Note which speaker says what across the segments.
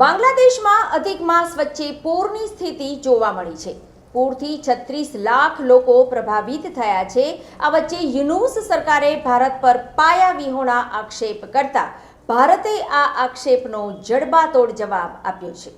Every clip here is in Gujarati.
Speaker 1: બાંગ્લાદેશમાં અધિક માસ વચ્ચે પૂરની સ્થિતિ જોવા મળી છે. પૂરથી છત્રીસ લાખ લોકો પ્રભાવિત થયા છે. આ વચ્ચે યુનુસ સરકારે ભારત પર પાયા વિહોણા આક્ષેપ કરતા ભારતે આ આક્ષેપનો જડબાતોડ જવાબ આપ્યો છે.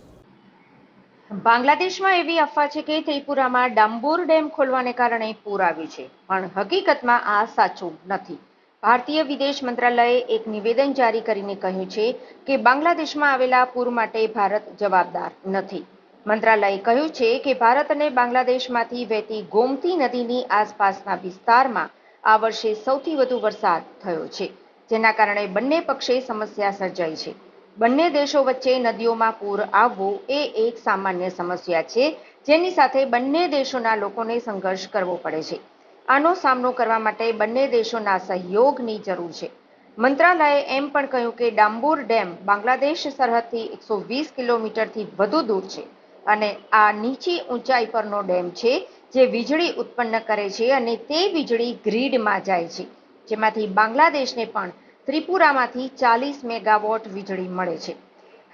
Speaker 2: બાંગ્લાદેશમાં એવી અફવા છે કે ત્રિપુરામાં ડાંબુર ડેમ ખોલવાને કારણે પૂર આવ્યું છે. પણ હકીકતમાં આ સાચું નથી. ભારતીય વિદેશ મંત્રાલયે એક નિવેદન જારી કરીને કહ્યું છે કે બાંગ્લાદેશમાં આવેલા પૂર માટે ભારત જવાબદાર નથી. મંત્રાલયે કહ્યું છે કે ભારત અને બાંગ્લાદેશમાંથી વહેતી ગોમતી નદીની આસપાસના વિસ્તારમાં આ વર્ષે સૌથી વધુ વરસાદ થયો છે, જેના કારણે બંને પક્ષે સમસ્યા સર્જાઈ છે. બંને દેશો વચ્ચે નદીઓમાં પૂર આવવું એ એક સામાન્ય સમસ્યા છે, જેની સાથે બંને દેશોના લોકોને સંઘર્ષ કરવો પડે છે. આનો સામનો કરવા માટે બંને દેશોના સહયોગની જરૂર છે. મંત્રાલયે એમ પણ કહ્યું કે ડાંબુર ડેમ બાંગ્લાદેશ સરહદથી એકસો વીસ કિલોમીટરથી વધુ દૂર છે અને આ નીચી ઊંચાઈ પરનો ડેમ છે જે વીજળી ઉત્પન્ન કરે છે અને તે વીજળી ગ્રીડમાં જાય છે, જેમાંથી બાંગ્લાદેશને પણ ત્રિપુરામાંથી ચાલીસ મેગાવોટ વીજળી મળે છે.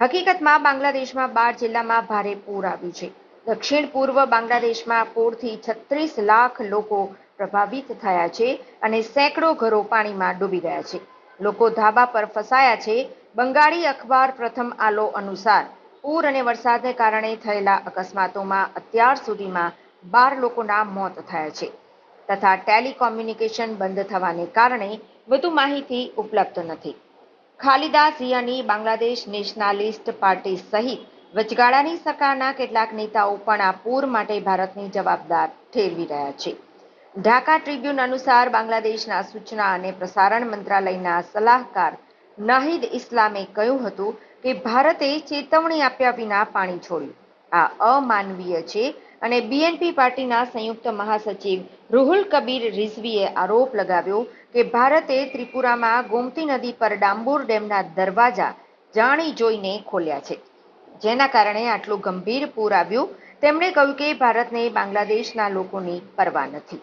Speaker 2: હકીકતમાં બાંગ્લાદેશમાં બાર જિલ્લામાં ભારે પૂર આવ્યું છે. દક્ષિણ પૂર્વ બાંગ્લાદેશમાં પૂરથી છત્રીસ લાખ લોકો પ્રભાવિત થયા છે અને સેંકડો ઘરો પાણીમાં ડૂબી ગયા છે. લોકો ધાબા પર ફસાયા છે. બંગાળી અખબાર પ્રથમ આલો અનુસાર, પૂર અને વરસાદને કારણે થયેલા અકસ્માતોમાં અત્યાર સુધીમાં બાર લોકોના મોત થયા છે તથા ટેલિકોમ્યુનિકેશન બંધ થવાને કારણે વધુ માહિતી ઉપલબ્ધ નથી. ખાલિદા સિયાની બાંગ્લાદેશ નેશનાલિસ્ટ પાર્ટી સહિત વચગાળાની સરકારના કેટલાક નેતાઓ પણ આ પૂર માટે ભારતની જવાબદાર ઠેરવી રહ્યા છે. ઢાકા ટ્રિબ્યુન અનુસાર બાંગ્લાદેશના સૂચના અને પ્રસારણ મંત્રાલયના સલાહકાર નાહિદ ઇસ્લામે કહ્યું હતું કે ભારતે ચેતવણી આપ્યા વિના પાણી છોડ્યું. આ અમાનવીય છે અને બીએનપી પાર્ટીના સંયુક્ત મહાસચિવ રૂહુલ કબીર રિઝવીએ આરોપ લગાવ્યો કે ભારતે ત્રિપુરામાં ગોમતી નદી પર ડાંબુર ડેમના દરવાજા જાણી જોઈને ખોલ્યા છે. જેના કારણે આટલું ગંભીર પૂર આવ્યું. તેમણે કહ્યું કે ભારતને બાંગ્લાદેશના લોકોની પરવા નથી.